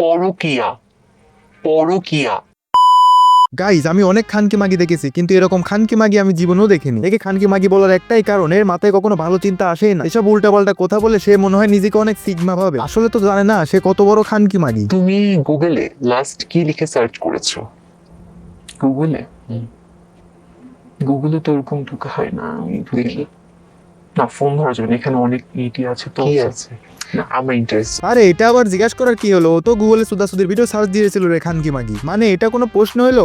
পরকিয়া পরকিয়া। গাইজ আমি অনেক খানকি মাগি দেখেছি কিন্তু এরকম খানকি মাগি আমি জীবনেও দেখিনি। একে খানকি মাগি বলার একটাই কারণ এর মাথায় কখনো ভালো চিন্তা আসেই না। এসব উল্টাপাল্টা কথা বলে সে মনে হয় নিজেকে অনেক সিগমা ভাবে। আসলে তো জানে না সে কত বড় খানকি মাগি। তুমি গুগলে লাস্ট কি লিখে সার্চ করেছ? গুগলে? গুগলে তো ওরকম ঢুকা হয় না আমি দেখি না ফোন ধরা যাবে এখানে অনেক ইটি আছে তো কি আছে? না আমার ইন্টারেস্ট আরে, এটা আবার জিজ্ঞাসা করার কি হলো? তো গুগলে ভিডিও সার্চ দিয়েছিল রে মাগি। মানে এটা কোনো প্রশ্ন হলো?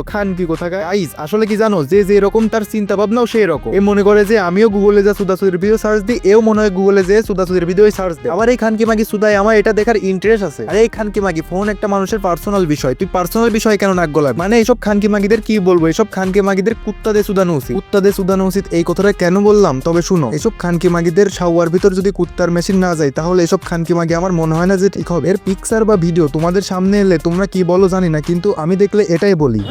কোথাকার? আইস, আসলে কি জানো? যে যে এরকম তার চিন্তা ভাবনাও সেই রকম। এ মনে করে যে, আমিও গুগলে যা ভিডিও সার্চ দিই, এও মনে হয় গুগলে যে ভিডিও সার্চ দেয়। আবার এই মাগি সুদাই আমার এটা দেখার ইন্টারেস্ট আছে। আরে, এই মাগি ফোন একটা মানুষের পার্সোনাল বিষয়। তুই পার্সোনাল বিষয় কেন নাক গলাবি? মানে এইসব খানকি মাগিদের কি বলব? এইসব খানকি মাগিদের কুত্তা দে সুদানো উচিত কুত্তা দে সুদানো উচিত এই কথাটা কেন বললাম? তবে শুনো এসব খানকি মাগিদের শাওয়ার ভিতর যদি কুত্তার মেশিন না যায়, তাহলে এসব খানকি মাগে। আমার মনে হয় না যে ঠিক হবে। এর পিকচার বা ভিডিও তোমাদের সামনে এলে তোমরা কি বলো জানি না, কিন্তু আমি দেখলে এটাই বলি।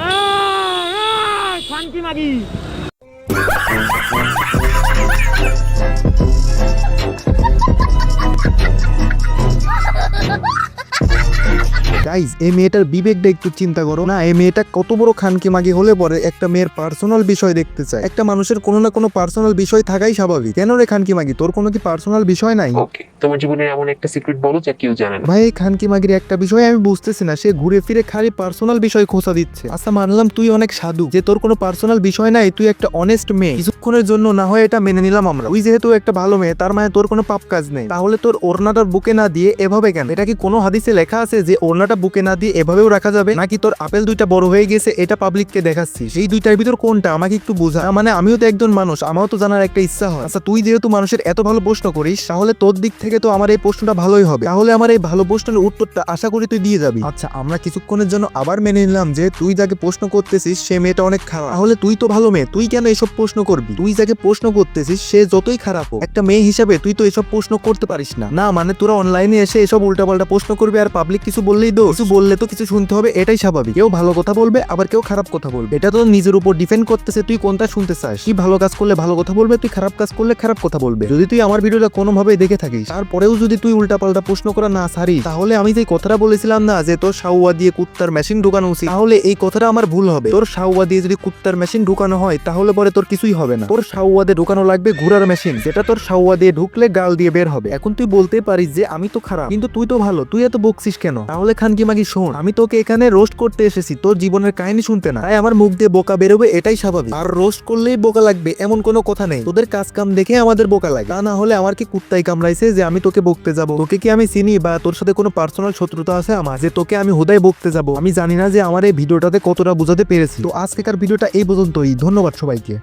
গাইজ এই মেয়েটার বিবেকটা একটু চিন্তা করো না। এই মেয়েটা কত বড় খানকি মাগি হলে পরে একটা মেয়ের পার্সোনাল বিষয় দেখতে চায়। একটা মানুষের কোনো না কোনো পার্সোনাল বিষয় থাকাই স্বাভাবিক। কেন রে খানকি মাগি? তোর কোনো কি পার্সোনাল বিষয় নাই? ওকে তোমার জীবনের এমন একটা সিক্রেট বলো যা কেউ জানে না। ভাই এই খানকি মাগির একটা বিষয় আমি বুঝতেছি না। সে ঘুরে ফিরে খালি পার্সোনাল বিষয় খোঁচা দিচ্ছে। আচ্ছা মানলাম তুই অনেক সাধু। যে তোর কোনো পার্সোনাল বিষয় নাই তুই একটা অনেস্ট মেয়ে। কিছুক্ষণের জন্য না হয় এটা মেনে নিলাম আমরা। তুই যেহেতু একটা ভালো মেয়ে তার মানে তোর কোনো পাপ কাজ নেই। তাহলে তোর ওড়নাটার বুকে না দিয়ে এভাবে কেন? এটা কি কোনো হাদিসে লেখা আছে যে ওড়নাটা বুকে না দিয়ে এভাবেও রাখা যাবে? নাকি তোর আপেল দুইটা বড় হয়ে গেছে, এটা পাবলিককে দেখাচ্ছিস এই দুইটার ভিতর কোনটা? আমাকে একটু বোঝা। মানে আমিও তো একজন মানুষ, আমারও তো জানার একটা ইচ্ছা হয়। আচ্ছা তুই যেহেতু মানুষের এত ভালো প্রশ্ন করিস, তাহলে তোর দিক থেকে তো আমার এই প্রশ্নটা ভালোই হবে। তাহলে আমার এই ভালো প্রশ্নের উত্তরটা আশা করি তুই দিয়ে যাবি। আচ্ছা আমরা কিছুক্ষণের জন্য আবার মেনে নিলাম যে তুই যাকে প্রশ্ন করতেছিস, সে মেয়েটা অনেক খারাপ। তাহলে তুই তো ভালো মেয়ে, তুই কেন এসব প্রশ্ন করবি? তুই যাকে প্রশ্ন করতেছিস, সে যতই খারাপ হোক, একটা মেয়ে হিসাবে তুই তো এসব প্রশ্ন করতে পারিস না। না মানে তোরা অনলাইনে এসে এসব উল্টাপাল্টা প্রশ্ন করবি আর পাবলিক কিছু বললেই দো কিছু বললে তো কিছু শুনতে হবে, এটাই স্বাভাবিক। কেউ ভালো কথা বলবে, আবার কেউ খারাপ কথা বলবে। এটা তো নিজের উপর ডিপেন্ড করতেছে, তুই কোনটা শুনতে চাস? তুই ভালো কাজ করলে ভালো কথা বলবে, তুই খারাপ কাজ করলে খারাপ কথা বলবে। যদি তুই আমার ভিডিওটা কোনোভাবে দেখে থাকিস, তারপরেও যদি তুই উল্টাপাল্টা প্রশ্ন করা না সারিস তাহলে আমি যে কথাটা বলেছিলাম না, যে তোর সাউয়া দিয়ে কুত্তার মেশিন ঢুকানো উচিত, তাহলে এই কথাটা আমার ভুল হবে। তোর সাউয়া দিয়ে যদি কুত্তার মেশিন ঢুকানো হয়, তাহলে পরে তোর কিছুই হবে না। তোর সাউয়া দিয়ে ঢুকানো লাগবে ঘোড়ার মেশিন যেটা তোর সাউয়া দিয়ে ঢুকলে গাল দিয়ে বের হবে। এখন তুই বলতে পারিস যে, আমি তো খারাপ, কিন্তু তুই তো ভালো, তুই এত বকছিস কেন? তাহলে খানকি মাগি, শোন, আমি তোকে এখানে রোস্ট করতে এসেছি, তোর জীবনের কাহিনী শুনতে না। তাই আমার মুখ দিয়ে বোকা বেরোবে, এটাই স্বাভাবিক। আর রোস্ট করলেই বোকা লাগবে, এমন কোনো কথা নেই। তোদের কাজ কাম দেখে আমাদের বোকা লাগে। তা না হলে আমার কি কুত্তাই কামড়াইছে যে আমি তোকে বকতে যাব? তোকে কি আমি চিনি বা তোর সাথে কোনো পার্সোনাল শত্রুতা আছে আমার? যে তোকে আমি হুদায় বকতে যাব? আমি জানি না যে আমার এই ভিডিওটাতে কতটা বোঝাতে পেরেছি। তো আজকেকার ভিডিওটা এই পর্যন্তই। ধন্যবাদ সবাইকে।